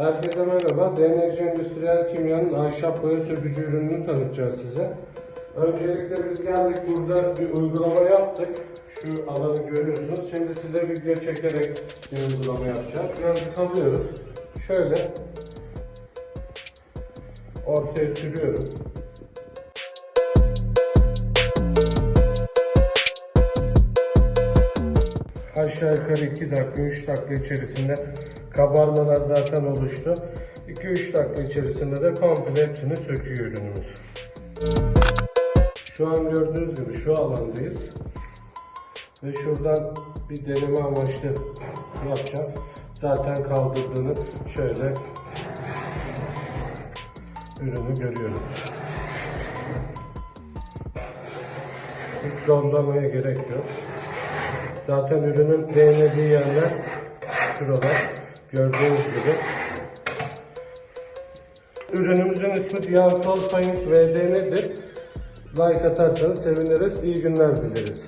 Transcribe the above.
Herkese merhaba. DNC Endüstriyel Kimya'nın ahşap boya sökücü ürününü tanıtacağız size. Öncelikle biz geldik burada bir uygulama yaptık. Şu alanı görüyorsunuz. Şimdi size video çekerek bir uygulama yapacağız. Birazcık alıyoruz. Şöyle ortaya sürüyorum. Aşağı yukarı 2 dakika 3 dakika içerisinde kabarmalar zaten oluştu. 2-3 dakika içerisinde de komple hepsini söküyor ürünümüz. Şu an gördüğünüz gibi şu alandayız. Ve şuradan bir deneme amaçlı yapacağım. Zaten kaldırdığını şöyle ürünü görüyoruz. Hiç zorlamaya gerek yok. Zaten ürünün değmediği yerler şuralar. Gördüğünüz gibi. Ürünümüzün ismi Diyansol Paint VDN'dir. Like atarsanız seviniriz. İyi günler dileriz.